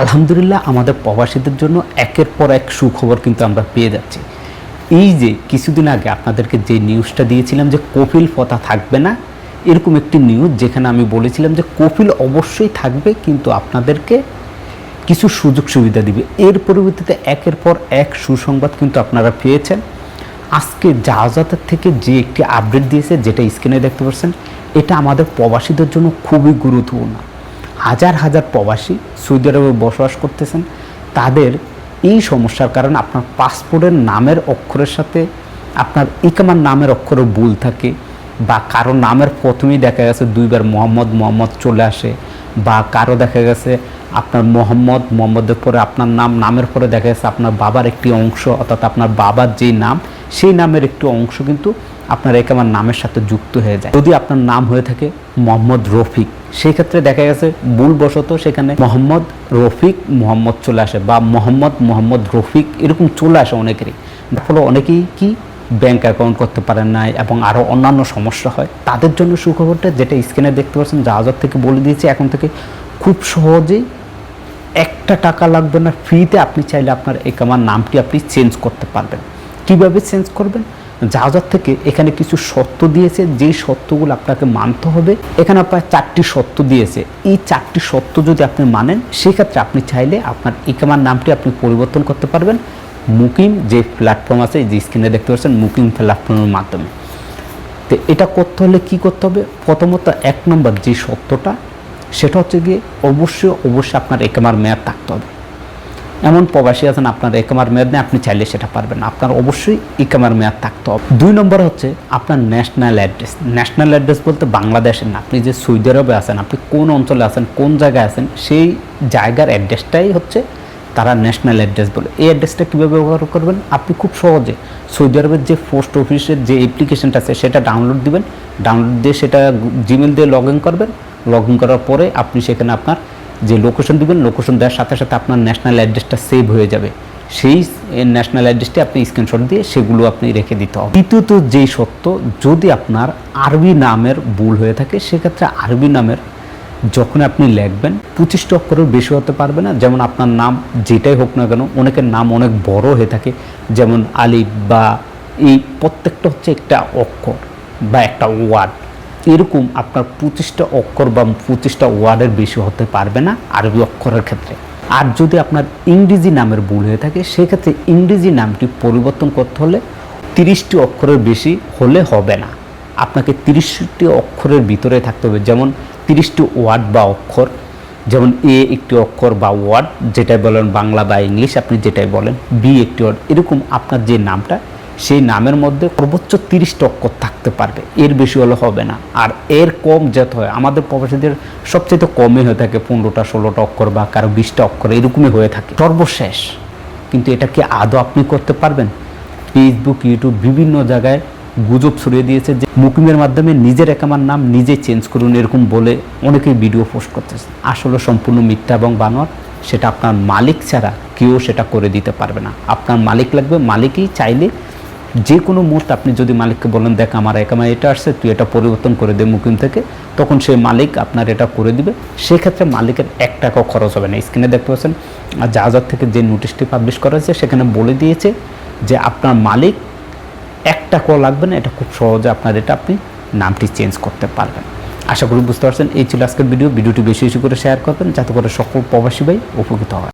আলহামদুলিল্লাহ আমাদের প্রবাসীদের জন্য একের পর এক সুখবর কিন্তু আমরা পেয়ে যাচ্ছি। এই যে কিছুদিন আগে আপনাদেরকে যে নিউজটা দিয়েছিলাম যে কপিল পতা থাকবে না, এরকম একটি নিউজ যেখানে আমি বলেছিলাম যে কপিল অবশ্যই থাকবে, কিন্তু আপনাদেরকে কিছু সুযোগ সুবিধা দিবে। এর পরিবর্তিতে একের পর এক সুসংবাদ কিন্তু আপনারা পেয়েছেন। আজকে জাহাজাতের থেকে যে একটি আপডেট দিয়েছে, যেটা স্ক্রিনে দেখতে পাচ্ছেন, এটা আমাদের প্রবাসীদের জন্য খুবই গুরুত্বপূর্ণ। হাজার হাজার প্রবাসী সৌদি আরবে বসবাস করতেছেন। তাদের এই সমস্যার কারণে আপনার পাসপোর্টের নামের অক্ষরের সাথে আপনার ইকামার নামের অক্ষরও ভুল থাকে বা কারও নামের প্রথমেই দেখা গেছে দুইবার মোহাম্মদ মোহাম্মদ চলে আসে বা কারও দেখা গেছে আপনার মোহাম্মদ, মোহাম্মদের পরে আপনার নাম, নামের পরে দেখা গেছে আপনার বাবার একটি অংশ অর্থাৎ আপনার বাবার যেই নাম সেই নামের একটি অংশ কিন্তু আপনার একামার নামের সাথে যুক্ত হয়ে যায়। যদি আপনার নাম হয়ে থাকে মোহাম্মদ রফিক, সেই ক্ষেত্রে দেখা গেছে ভুলবশত সেখানে মোহাম্মদ রফিক মোহাম্মদ চলে আসে বা মোহাম্মদ মোহাম্মদ রফিক এরকম চলে আসে অনেকেরই। ফলে অনেকেই কি ব্যাংক অ্যাকাউন্ট করতে পারেন না এবং আরও অন্যান্য সমস্যা হয়। তাদের জন্য সুখবরটা যেটা স্ক্রিনে দেখতে পাচ্ছেন জাহাজের থেকে বলে দিয়েছে, এখন থেকে খুব সহজেই একটা টাকা লাগবে না ফ্রিতে আপনি চাইলে আপনার একামার নামটি আপনি চেঞ্জ করতে পারবেন। কীভাবে চেঞ্জ করবেন? জাহাজার থেকে এখানে কিছু সত্য দিয়েছে, যেই সত্যগুলো আপনাকে মানতে হবে। এখানে আপনার চারটি সত্য দিয়েছে। এই চারটি সত্য যদি আপনি মানেন, সেক্ষেত্রে আপনি চাইলে আপনার ইকামার নামটি আপনি পরিবর্তন করতে পারবেন। মুকিম যে প্ল্যাটফর্ম আছে, যে স্ক্রিনে দেখতে পাচ্ছেন, মুকিম প্ল্যাটফর্মের মাধ্যমে। তো এটা করতে হলে কি করতে হবে? প্রথমত এক নম্বর যে সত্যটা সেটা হচ্ছে গিয়ে অবশ্যই অবশ্যই আপনার একামার মেয়াদ থাকতে হবে। এমন প্রবাসী আছেন আপনার একামার মেয়াদ নেই আপনি চাইলে সেটা পারবেন আপনার অবশ্যই ইকামার মেয়াদ থাকতে হবে। দুই নম্বর হচ্ছে আপনার ন্যাশনাল অ্যাড্রেস ন্যাশনাল অ্যাড্রেস বলতে বাংলাদেশের না, আপনি যে সৌদি আরবে আছেন, আপনি কোন অঞ্চলে আছেন, কোন জায়গায় আছেন, সেই জায়গার অ্যাড্রেসটাই হচ্ছে তারা ন্যাশনাল অ্যাড্রেস বলে। এই অ্যাড্রেসটা কীভাবে ব্যবহার করবেন? আপনি খুব সহজে সৌদি আরবের যে পোস্ট অফিসের যে অ্যাপ্লিকেশনটা আছে, সেটা ডাউনলোড দিবেন। ডাউনলোড দিয়ে সেটা জিমেল দিয়ে লগ ইন করবেন। লগ ইন করার পরে আপনি সেখানে আপনার যে লোকেশন দিবেন লোকেশন দেওয়ার সাথে সাথে আপনার ন্যাশনাল অ্যাড্রেসটা সেভ হয়ে যাবে। সেই ন্যাশনাল অ্যাড্রেসটি আপনি স্ক্রিনশট দিয়ে সেগুলো আপনি রেখে দিতে হবে। দ্বিতীয়ত যেই সত্য, যদি আপনার আরবি নামের ভুল হয়ে থাকে, সেক্ষেত্রে আরবি নামের যখন আপনি লিখবেন পঁচিশটা অক্ষরের বেশি হতে পারবে না। যেমন আপনার নাম যেটাই হোক না কেন, অনেকের নাম অনেক বড় হয়ে থাকে। যেমন আলিফ বা এই প্রত্যেকটা হচ্ছে একটা অক্ষর বা একটা ওয়ার্ড এরকম আপনার পঁচিশটা অক্ষর বা পঁচিশটা ওয়ার্ডের বেশি হতে পারবে না আরবি অক্ষরের ক্ষেত্রে। আর যদি আপনার ইংরেজি নামের ভুল হয়ে থাকে, সেক্ষেত্রে ইংরেজি নামটি পরিবর্তন করতে হলে তিরিশটি অক্ষরের বেশি হলে হবে না। আপনাকে তিরিশটি অক্ষরের ভিতরে থাকতে হবে, যেমন তিরিশটি ওয়ার্ড বা অক্ষর, যেমন এ একটি অক্ষর বা ওয়ার্ড, যেটাই বলেন বাংলা বা ইংলিশ, আপনি যেটাই বলেন, বি একটি ওয়ার্ড, এরকম আপনার যে নামটা সেই নামের মধ্যে সর্বোচ্চ তিরিশটা অক্ষর থাকতে পারবে। এর বেশি হলে হবে না। আর এর কম যেতে হয়, আমাদের প্রবাসীদের সবচেয়ে তো কমই হয়ে থাকে পনেরোটা, ষোলোটা অক্ষর বা কারও বিশটা অক্ষর, এরকমই হয়ে থাকে। সর্বশেষ। কিন্তু এটা কি আদৌ আপনি করতে পারবেন? ফেসবুক ইউটিউব বিভিন্ন জায়গায় গুজব ছড়িয়ে দিয়েছে যে মুকিমের মাধ্যমে নিজের একামার নাম নিজে চেঞ্জ করুন, এরকম বলে অনেকেই ভিডিও পোস্ট করতেছে। আসলে সম্পূর্ণ মিথ্যা এবং বানোয়ার সেটা আপনার মালিক ছাড়া কেউ সেটা করে দিতে পারবে না। আপনার মালিক লাগবে, মালিকই চাইলে যে কোনো মুহূর্তে আপনি যদি মালিককে বলেন, দেখ আমার একামা এটা আসছে, তুই এটা পরিবর্তন করে দে মুকিম থেকে, তখন সেই মালিক আপনার এটা করে দিবে। সেক্ষেত্রে মালিকের এক টাকাও খরচ হবে না। স্ক্রিনে দেখতে পাচ্ছেন, আর জাহাজার থেকে যে নোটিশটি পাবলিশ করা হয়েছে, সেখানে বলে দিয়েছে যে আপনার মালিক এক টাকাও লাগবে না, এটা খুব সহজে আপনার এটা আপনি নামটি চেঞ্জ করতে পারবেন। আশা করি বুঝতে পারছেন, এই ছিল আজকের ভিডিও ভিডিওটি বেশি বেশি করে শেয়ার করবেন, যাতে করে সকল প্রবাসী ভাই উপকৃত হয়।